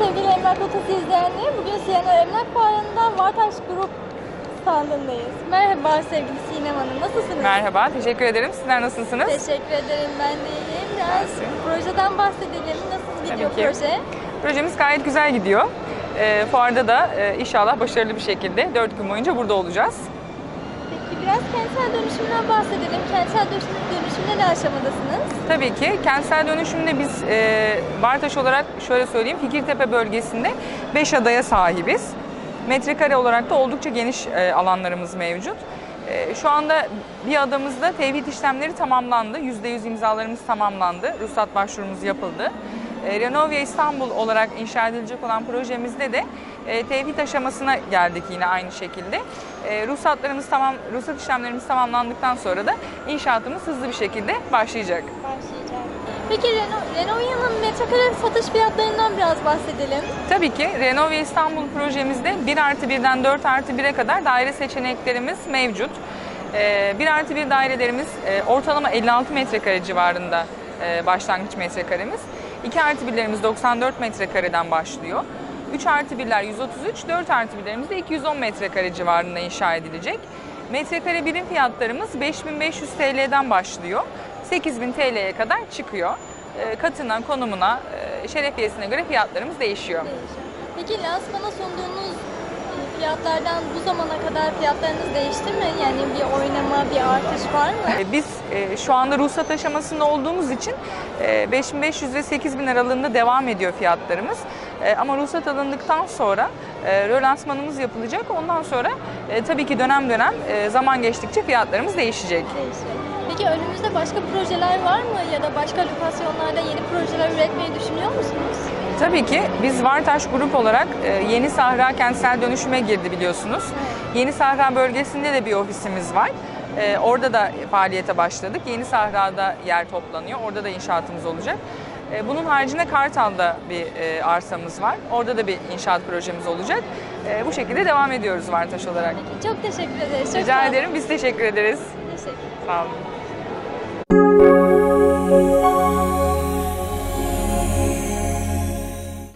Reno Emlak Fuarı'nda Vartaş Grup standındayız. Merhaba sevgili Sinem Hanım, nasılsınız? Merhaba, teşekkür ederim. Sizler nasılsınız? Teşekkür ederim, ben de iyiyim. Biraz Mersi. projeden bahsedelim. Nasıl gidiyor Tabii ki. proje? Projemiz gayet güzel gidiyor. E, fuarda da e, inşallah başarılı bir şekilde 4 gün boyunca burada olacağız. Peki biraz kentsel dönüşümden bahsedelim. Kentsel dönüşüm, ne aşamadasınız? Tabii ki kentsel dönüşümde biz e, Bartaş olarak şöyle söyleyeyim, Fikirtepe bölgesinde 5 adaya sahibiz. Metrekare olarak da oldukça geniş e, alanlarımız mevcut. E, şu anda bir adamızda tevhid işlemleri tamamlandı. %100 imzalarımız tamamlandı. Ruhsat başvurumuz yapıldı. E, Renovia İstanbul olarak inşa edilecek olan projemizde de e, tevhid aşamasına geldik yine aynı şekilde. E, ruhsatlarımız tamam, ruhsat işlemlerimiz tamamlandıktan sonra da inşaatımız hızlı bir şekilde başlayacak. Başlayacağım. Peki Reno, Renovia'nın metrekare satış fiyatlarından biraz bahsedelim. Tabii ki Renovia İstanbul projemizde 1 artı 1'den 4 artı 1'e kadar daire seçeneklerimiz mevcut. E, 1 artı 1 dairelerimiz e, ortalama 56 metrekare civarında e, başlangıç metrekaremiz. 2 artı 1'lerimiz 94 metrekareden başlıyor. 3 artı 1'ler 133, 4 artı 1'lerimiz de 210 metrekare civarında inşa edilecek. Metrekare birim fiyatlarımız 5500 TL'den başlıyor. 8000 TL'ye kadar çıkıyor. E, Katına, konumuna, e, şerefiyesine göre fiyatlarımız değişiyor. Peki lansmana sunduğunuz fiyatlardan bu zamana kadar fiyatlarınız değişti mi? Yani bir oynama, bir artış var mı? E, Biz e, şu anda ruhsat aşamasında olduğumuz için e, 5500 ve 8000 aralığında devam ediyor fiyatlarımız. E, Ama ruhsat alındıktan sonra e, rölansmanımız yapılacak. Ondan sonra e, tabii ki dönem dönem e, zaman geçtikçe fiyatlarımız değişecek. Değişiyor. Peki önümüzde başka projeler var mı? Ya da başka lokasyonlarda yeni projeler üretmeyi düşünüyor musunuz? Tabii ki biz Vartaş Grup olarak e, Yeni Sahra kentsel dönüşüme girdi biliyorsunuz. Yeni Sahra bölgesinde de bir ofisimiz var. E, Orada da faaliyete başladık. Yeni Sahra'da yer toplanıyor. Orada da inşaatımız olacak. E, Bunun haricinde Kartal'da bir e, arsamız var. Orada da bir inşaat projemiz olacak. Bu şekilde devam ediyoruz Vartaş olarak. Peki çok teşekkür ederiz. Çok Rica ederim. Biz teşekkür ederiz. Teşekkür Sağ olun.